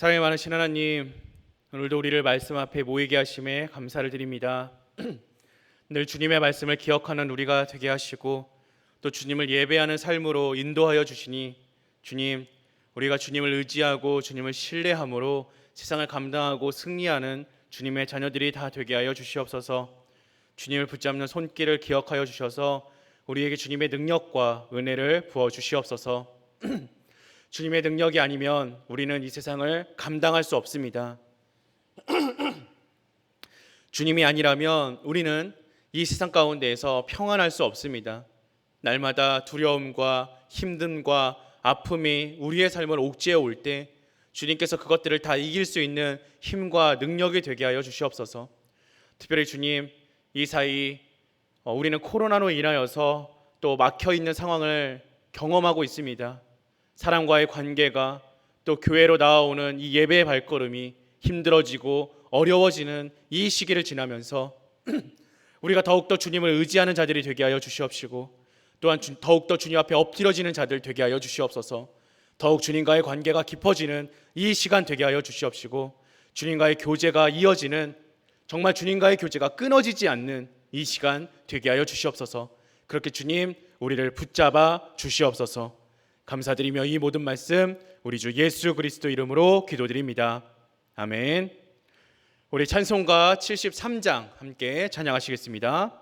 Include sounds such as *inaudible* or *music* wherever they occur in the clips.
사랑이 많으신 하나님, 오늘도 우리를 말씀 앞에 모이게 하심에 감사를 드립니다. *clears throat* 늘 주님의 말씀을 기억하는 우리가 되게 하시고 또 주님을 예배하는 삶으로 인도하여 주시니 주님, 우리가 주님을 의지하고 주님을 신뢰함으로 세상을 감당하고 승리하는 주님의 자녀들이 다 되게 하여 주시옵소서. 주님을 붙잡는 손길을 기억하여 주셔서 우리에게 주님의 능력과 은혜를 부어 주시옵소서. *clears throat* 주님의 능력이 아니면 우리는 이 세상을 감당할 수 없습니다. *clears throat* 주님이 아니라면 우리는 이 세상 가운데에서 평안할 수 없습니다. 날마다 두려움과 힘듦과 아픔이 우리의 삶을 옥죄어 올 때 주님께서 그것들을 다 이길 수 있는 힘과 능력이 되게 하여 주시옵소서. 특별히 주님 이 사이 어, 우리는 코로나로 인하여서 또 막혀 있는 상황을 경험하고 있습니다. 사람과의 관계가 또 교회로 나아오는 이 예배의 발걸음이 힘들어지고 어려워지는 이 시기를 지나면서 *clears throat* 우리가 더욱더 주님을 의지하는 자들이 되게 하여 주시옵시고 또한 주- 더욱더 주님 앞에 엎드려지는 자들 되게 하여 주시옵소서. 더욱 주님과의 관계가 깊어지는 이 시간 되게 하여 주시옵시고 주님과의 교제가 이어지는 정말 주님과의 교제가 끊어지지 않는 이 시간 되게 하여 주시옵소서. 그렇게 주님 우리를 붙잡아 주시옵소서 감사드리며 이 모든 말씀 우리 주 예수 그리스도 이름으로 기도드립니다. 아멘. 우리 찬송가 73장 함께 찬양하시겠습니다.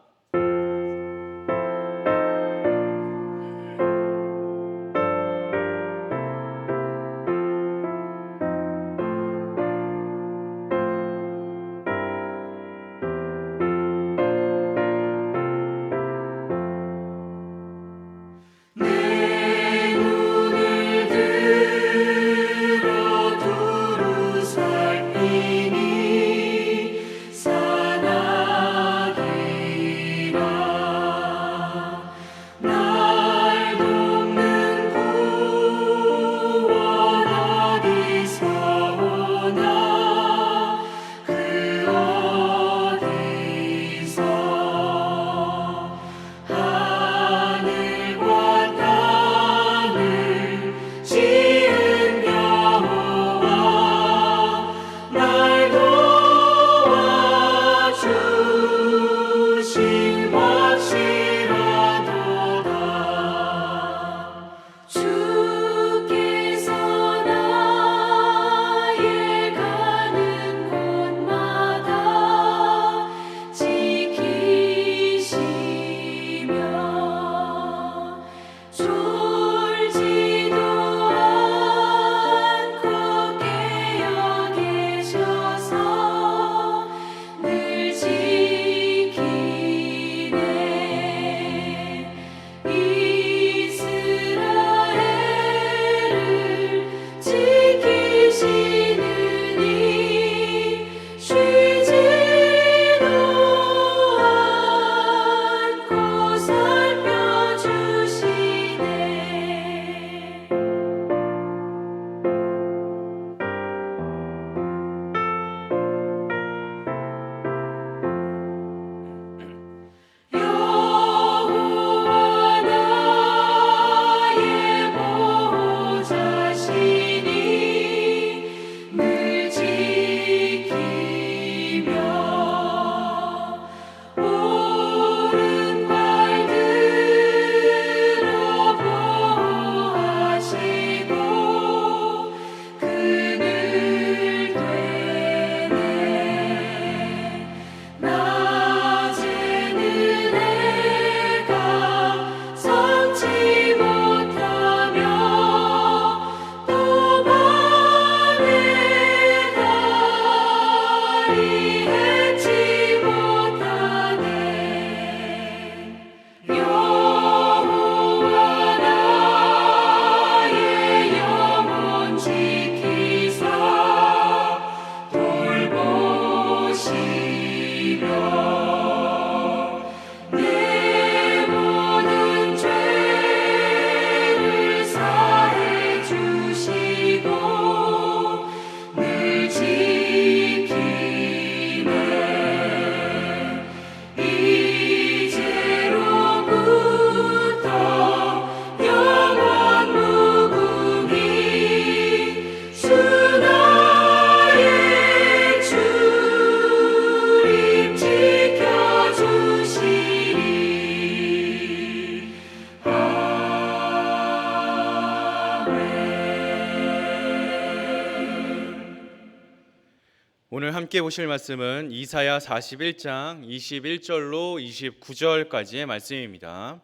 오늘 함께 보실 말씀은 이사야 41장 21절로 29절까지의 말씀입니다.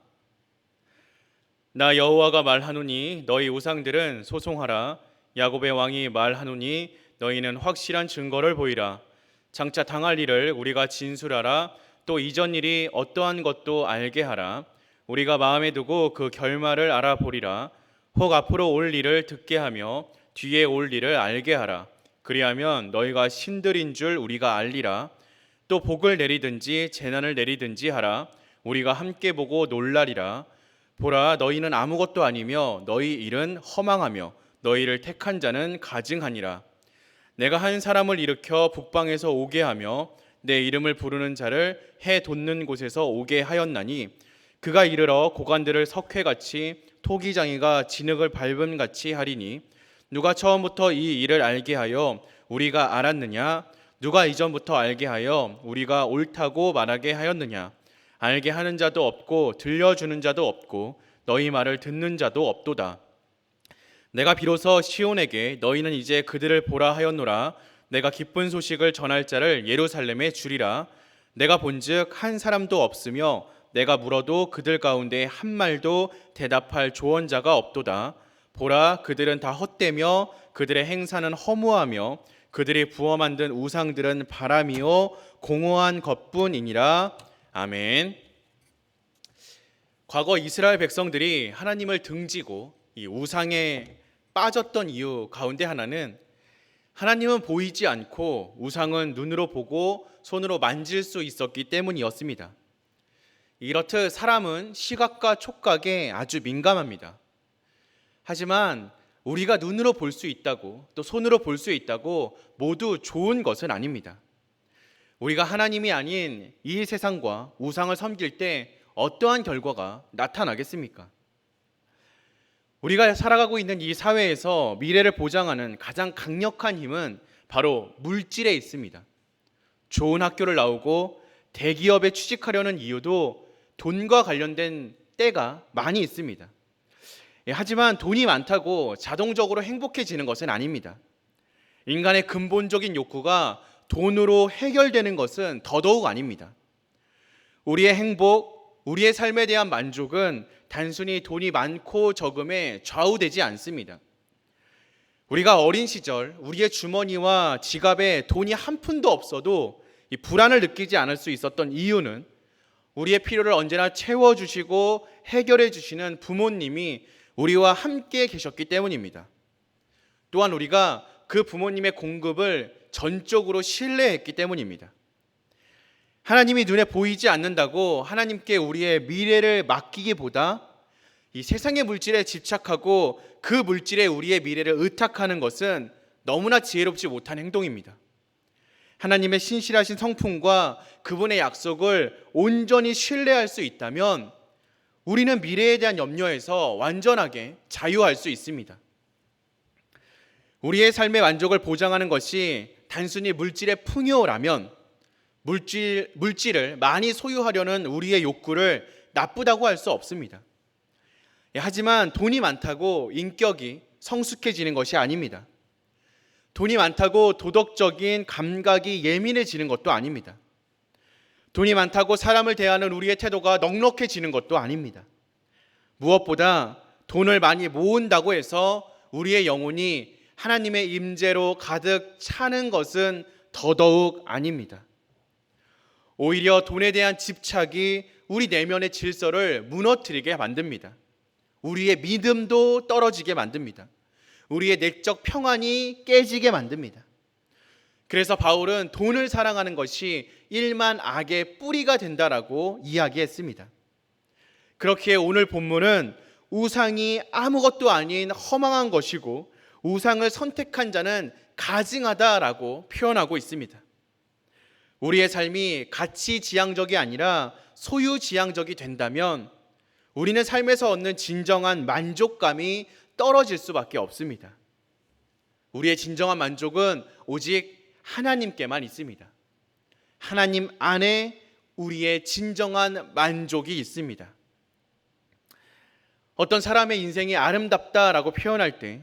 나 여호와가 말하노니 너희 우상들은 소송하라. 야곱의 왕이 말하노니 너희는 확실한 증거를 보이라. 장차 당할 일을 우리가 진술하라. 또 이전 일이 어떠한 것도 알게 하라. 우리가 마음에 두고 그 결말을 알아보리라. 혹 앞으로 올 일을 듣게 하며 뒤에 올 일을 알게 하라 그리하면 너희가 신들인 줄 우리가 알리라. 또 복을 내리든지 재난을 내리든지 하라. 우리가 함께 보고 놀라리라. 보라 너희는 아무것도 아니며 너희 일은 허망하며 너희를 택한 자는 가증하니라. 내가 한 사람을 일으켜 북방에서 오게 하며 내 이름을 부르는 자를 해 돋는 곳에서 오게 하였나니 그가 이르러 고관들을 석회같이 토기장이가 진흙을 밟음 같이 하리니 누가 처음부터 이 일을 알게 하여 우리가 알았느냐? 누가 이전부터 알게 하여 우리가 옳다고 말하게 하였느냐? 알게 하는 자도 없고 들려주는 자도 없고 너희 말을 듣는 자도 없도다. 내가 비로소 시온에게 너희는 이제 그들을 보라 하였노라. 내가 기쁜 소식을 전할 자를 예루살렘에 주리라. 내가 본즉 한 사람도 없으며 내가 물어도 그들 가운데 한 말도 대답할 조언자가 없도다 보라 그들은 다 헛되며 그들의 행사는 허무하며 그들이 부어 만든 우상들은 바람이요 공허한 것뿐이니라 아멘. 과거 이스라엘 백성들이 하나님을 등지고 이 우상에 빠졌던 이유 가운데 하나는 하나님은 보이지 않고 우상은 눈으로 보고 손으로 만질 수 있었기 때문이었습니다. 이렇듯 사람은 시각과 촉각에 아주 민감합니다. 하지만 우리가 눈으로 볼 수 있다고 또 손으로 볼 수 있다고 모두 좋은 것은 아닙니다. 우리가 하나님이 아닌 이 세상과 우상을 섬길 때 어떠한 결과가 나타나겠습니까? 우리가 살아가고 있는 이 사회에서 미래를 보장하는 가장 강력한 힘은 바로 물질에 있습니다. 좋은 학교를 나오고 대기업에 취직하려는 이유도 돈과 관련된 때가 많이 있습니다. 예, 하지만 돈이 많다고 자동적으로 행복해지는 것은 아닙니다. 인간의 근본적인 욕구가 돈으로 해결되는 것은 더더욱 아닙니다. 우리의 행복, 우리의 삶에 대한 만족은 단순히 돈이 많고 적음에 좌우되지 않습니다. 우리가 어린 시절 우리의 주머니와 지갑에 돈이 한 푼도 없어도 이 불안을 느끼지 않을 수 있었던 이유는 우리의 필요를 언제나 채워주시고 해결해 주시는 부모님이 우리와 함께 계셨기 때문입니다. 또한 우리가 그 부모님의 공급을 전적으로 신뢰했기 때문입니다. 하나님이 눈에 보이지 않는다고 하나님께 우리의 미래를 맡기기보다 이 세상의 물질에 집착하고 그 물질에 우리의 미래를 의탁하는 것은 너무나 지혜롭지 못한 행동입니다. 하나님의 신실하신 성품과 그분의 약속을 온전히 신뢰할 수 있다면 우리는 미래에 대한 염려에서 완전하게 자유할 수 있습니다. 우리의 삶의 만족을 보장하는 것이 단순히 물질의 풍요라면 물질 물질을 많이 소유하려는 우리의 욕구를 나쁘다고 할 수 없습니다. 예, 하지만 돈이 많다고 인격이 성숙해지는 것이 아닙니다. 돈이 많다고 도덕적인 감각이 예민해지는 것도 아닙니다. 돈이 많다고 사람을 대하는 우리의 태도가 넉넉해지는 것도 아닙니다. 무엇보다 돈을 많이 모은다고 해서 우리의 영혼이 하나님의 임재로 가득 차는 것은 더더욱 아닙니다. 오히려 돈에 대한 집착이 우리 내면의 질서를 무너뜨리게 만듭니다. 우리의 믿음도 떨어지게 만듭니다. 우리의 내적 평안이 깨지게 만듭니다. 그래서 바울은 돈을 사랑하는 것이 일만 악의 뿌리가 된다라고 이야기했습니다. 그렇기에 오늘 본문은 우상이 아무것도 아닌 허망한 것이고 우상을 선택한 자는 가증하다라고 표현하고 있습니다. 우리의 삶이 가치 지향적이 아니라 소유 지향적이 된다면 우리는 삶에서 얻는 진정한 만족감이 떨어질 수밖에 없습니다. 우리의 진정한 만족은 오직 하나님께만 있습니다. 하나님 안에 우리의 진정한 만족이 있습니다. 어떤 사람의 인생이 아름답다라고 표현할 때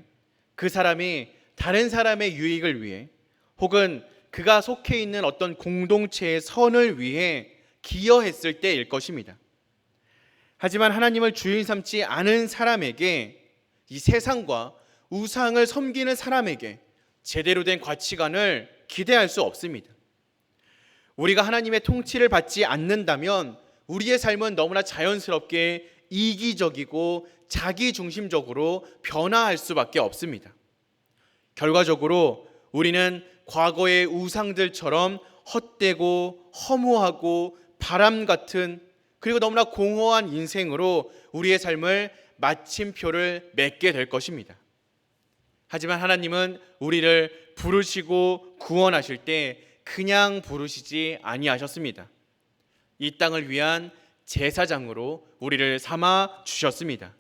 그 사람이 다른 사람의 유익을 위해 혹은 그가 속해 있는 어떤 공동체의 선을 위해 기여했을 때일 것입니다. 하지만 하나님을 주인 삼지 않은 사람에게 이 세상과 우상을 섬기는 사람에게 제대로 된 가치관을 기대할 수 없습니다. 우리가 하나님의 통치를 받지 않는다면 우리의 삶은 너무나 자연스럽게 이기적이고 자기 중심적으로 변화할 수밖에 없습니다. 결과적으로 우리는 과거의 우상들처럼 헛되고 허무하고 바람 같은 그리고 너무나 공허한 인생으로 우리의 삶을 마침표를 맺게 될 것입니다. 하지만 하나님은 우리를 부르시고 구원하실 때 그냥 부르시지 아니하셨습니다. 이 땅을 위한 제사장으로 우리를 삼아 주셨습니다.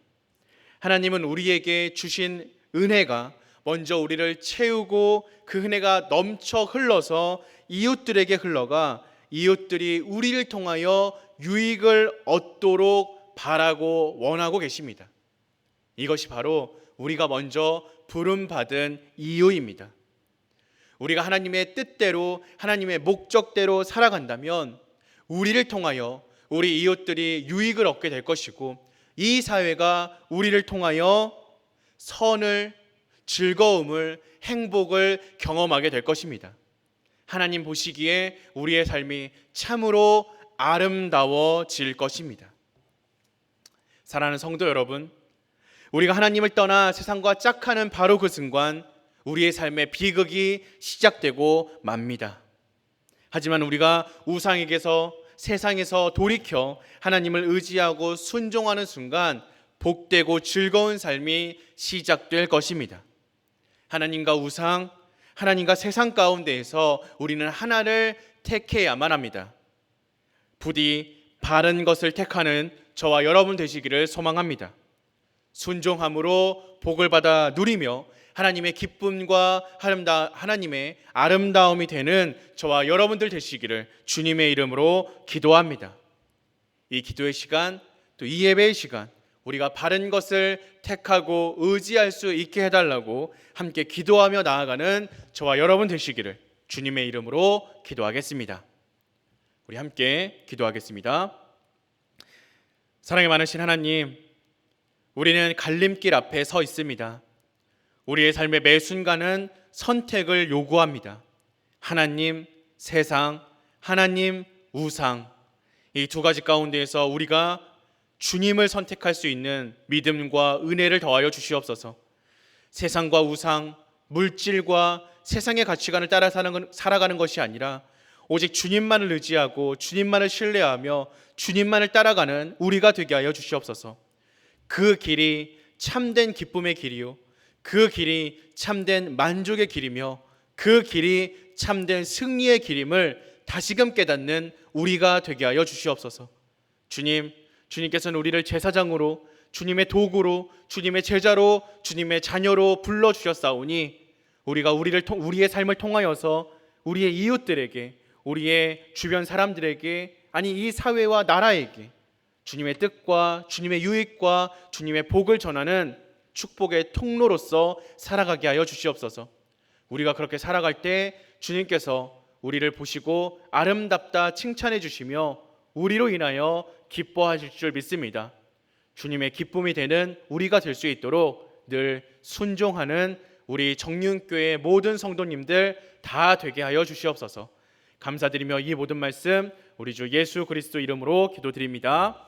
하나님은 우리에게 주신 은혜가 먼저 우리를 채우고 그 은혜가 넘쳐 흘러서 이웃들에게 흘러가 이웃들이 우리를 통하여 유익을 얻도록 바라고 원하고 계십니다. 이것이 바로 우리가 먼저 부름 받은 이유입니다. 우리가 하나님의 뜻대로 하나님의 목적대로 살아간다면 우리를 통하여 우리 이웃들이 유익을 얻게 될 것이고 이 사회가 우리를 통하여 선을 즐거움을 행복을 경험하게 될 것입니다. 하나님 보시기에 우리의 삶이 참으로 아름다워질 것입니다. 사랑하는 성도 여러분, 우리가 하나님을 떠나 세상과 짝하는 바로 그 순간 우리의 삶의 비극이 시작되고 맙니다. 하지만 우리가 우상에게서 세상에서 돌이켜 하나님을 의지하고 순종하는 순간 복되고 즐거운 삶이 시작될 것입니다. 하나님과 우상, 하나님과 세상 가운데에서 우리는 하나를 택해야만 합니다. 부디 바른 것을 택하는 저와 여러분 되시기를 소망합니다. 순종함으로 복을 받아 누리며 하나님의 기쁨과 하나님의 아름다움이 되는 저와 여러분들 되시기를 주님의 이름으로 기도합니다. 이 기도의 시간, 또 이 예배의 시간, 우리가 바른 것을 택하고 의지할 수 있게 해달라고 함께 기도하며 나아가는 저와 여러분 되시기를 주님의 이름으로 기도하겠습니다. 우리 함께 기도하겠습니다. 사랑이 많으신 하나님, 우리는 갈림길 앞에 서 있습니다. 우리의 삶의 매 순간은 선택을 요구합니다. 하나님, 세상, 하나님, 우상. 이 두 가지 가운데에서 우리가 주님을 선택할 수 있는 믿음과 은혜를 더하여 주시옵소서. 세상과 우상, 물질과 세상의 가치관을 따라 살아가는 것이 아니라 오직 주님만을 의지하고 주님만을 신뢰하며 주님만을 따라가는 우리가 되게 하여 주시옵소서. 그 길이 참된 기쁨의 길이요. 그 길이 참된 만족의 길이며 그 길이 참된 승리의 길임을 다시금 깨닫는 우리가 되게 하여 주시옵소서. 주님, 주님께서는 우리를 제사장으로 주님의 도구로 주님의 제자로 주님의 자녀로 불러 주셨사오니 우리가 우리를 통, 우리의 삶을 통하여서 우리의 이웃들에게 우리의 주변 사람들에게 아니 이 사회와 나라에게 주님의 뜻과 주님의 유익과 주님의 복을 전하는 축복의 통로로서 살아가게 하여 주시옵소서. 우리가 그렇게 살아갈 때 주님께서 우리를 보시고 아름답다 칭찬해 주시며 우리로 인하여 기뻐하실 줄 믿습니다. 주님의 기쁨이 되는 우리가 될 수 있도록 늘 순종하는 우리 정윤교회 모든 성도님들 다 되게 하여 주시옵소서. 감사드리며 이 모든 말씀 우리 주 예수 그리스도 이름으로 기도드립니다.